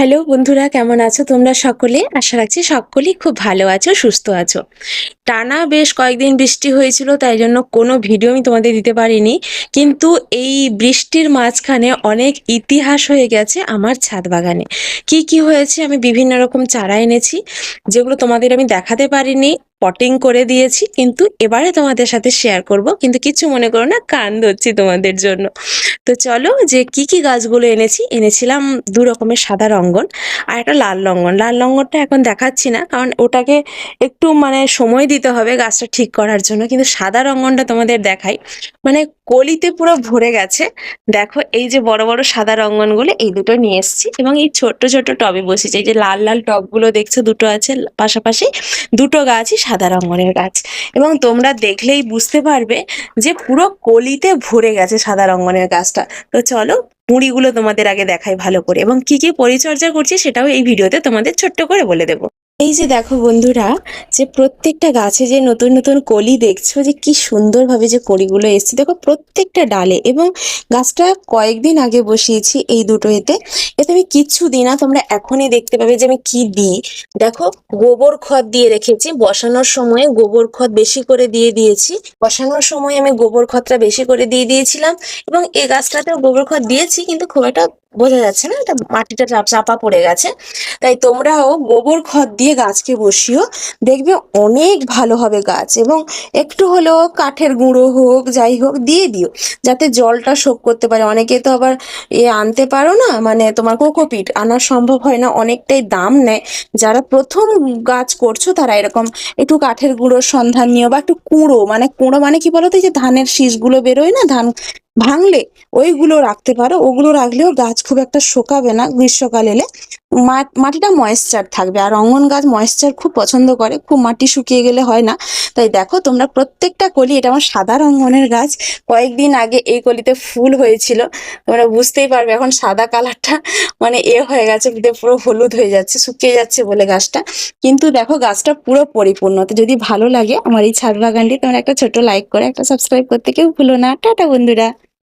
Hello বন্ধুরা, কেমন আছো তোমরা সকলে? আশা রাখছি সকলেই খুব ভালো আছো, সুস্থ আছো। টানা বেশ কয়েকদিন বৃষ্টি হয়েছিল, তাই জন্য কোনো ভিডিও আমি তোমাদের দিতে পারিনি। কিন্তু এই বৃষ্টির মাঝখানে অনেক ইতিহাস হয়ে গেছে আমার ছাদ বাগানে। কি কি হয়েছে আমি বিভিন্ন রকম চারা এনেছি, যেগুলো তোমাদের আমি দেখাতে পারিনি। পটিং করে দিয়েছি, কিন্তু এবারে তোমাদের সাথে শেয়ার করব। কিন্তু কিছু মনে করো না, কান ধরছি তোমাদের জন্য। তো চলো যে কি কি গাছগুলো এনেছি, এনেছিলাম দু রকমের সাদা রঙ্গন আর একটা লাল রঙ্গন লাল রঙ্গনটা এখন দেখাচ্ছি না, কারণ ওটাকে একটু মানে সময় দিতে হবে গাছটা ঠিক করার জন্য, কিন্তু সাদা রঙ্গনটা তোমাদের দেখাই। মানে কলিতে পুরো ভরে গেছে। দেখো, এই যে বড় বড় সাদা রঙ্গনগুলো, এই দুটো নিয়ে এসেছি এবং এই ছোট্ট ছোট্ট টবে বসেছি। এই যে লাল লাল টবগুলো দেখছ, দুটো আছে, পাশাপাশি দুটো গাছই সাদা রঙ্গনের গাছ। এবং তোমরা দেখলেই বুঝতে পারবে যে পুরো কলিতে ভরে গেছে সাদা রঙ্গনের গাছটা। তো চলো মুড়িগুলো তোমাদের আগে দেখাই ভালো করে। এবং কি কি পরিচর্যা করছি সেটাও এই ভিডিওতে তোমাদের ছোট্ট করে বলে দেবো। এই যে দেখো বন্ধুরা, যে প্রত্যেকটা গাছে যে নতুন নতুন কলি দেখছ, যে কি সুন্দরভাবে যে কলিগুলো এসছে। দেখো প্রত্যেকটা ডালে এবং গাছটা কয়েকদিন আগে বসিয়েছি এই দুটো এতে। এতে আমি কিচ্ছু দিই না, তোমরা এখনই দেখতে পাবে যে আমি কি দিই। দেখো, গোবর খত দিয়ে রেখেছি। বসানোর সময় গোবর খত বেশি করে দিয়ে দিয়েছি। বসানোর সময় আমি গোবর খতটা বেশি করে দিয়ে দিয়েছিলাম এবং এই গাছটাতেও গোবর খত দিয়েছি, কিন্তু খুব একটা বোঝা যাচ্ছে না, এটা মাটিটা চাপ- পড়ে গেছে। তাই তোমরাও গোবর খত দিয়ে গাছকে বসিও, দেখবে অনেক ভালো হবে গাছ এবং একটু হলেও কাঠের গুঁড়ো হোক, যাই হোক, দিয়ে দিও, যাতে জলটা শোক করতে পারে। অনেকে তো আবার এ আনতে পারো না মানে তোমার কোকোপিট আনা সম্ভব হয় না, অনেকটাই দাম নেয়। যারা প্রথম গাছ করছ, তারা এরকম একটু কাঠের গুঁড়োর সন্ধান নিও বা একটু কুঁড়ো মানে কুঁড়ো মানে কি বলতো? যে ধানের শীষগুলো বেরোয় না, ধান ভাঙলে ওইগুলো রাখতে পারো ওগুলো রাখলেও গাছ খুব একটা শোকাবে না গ্রীষ্মকাল এলে। মাটিটা ময়েশ্চার থাকবে। আর অঙ্গন গাছ ময়েশ্চার খুব পছন্দ করে। খুব মাটি শুকিয়ে গেলে হয় না। তাই দেখো, তোমরা প্রত্যেকটা কলি, এটা আমার সাদা রঙ্গনের গাছ। কয়েকদিন আগে এই কলিতে ফুল হয়েছিল। তোমরা বুঝতেই পারবে, এখন সাদা কালারটা মানে এ হয়ে গেছে পুরো হলুদ হয়ে যাচ্ছে, শুকিয়ে যাচ্ছে বলে গাছটা। কিন্তু দেখো, গাছটা পুরো পরিপূর্ণ। তো যদি ভালো লাগে, আমার এই ছাদ বাগানটি তোমরা একটা ছোট লাইক করে, একটা সাবস্ক্রাইব করতে কেউ ভুলো না। টাটা বন্ধুরা।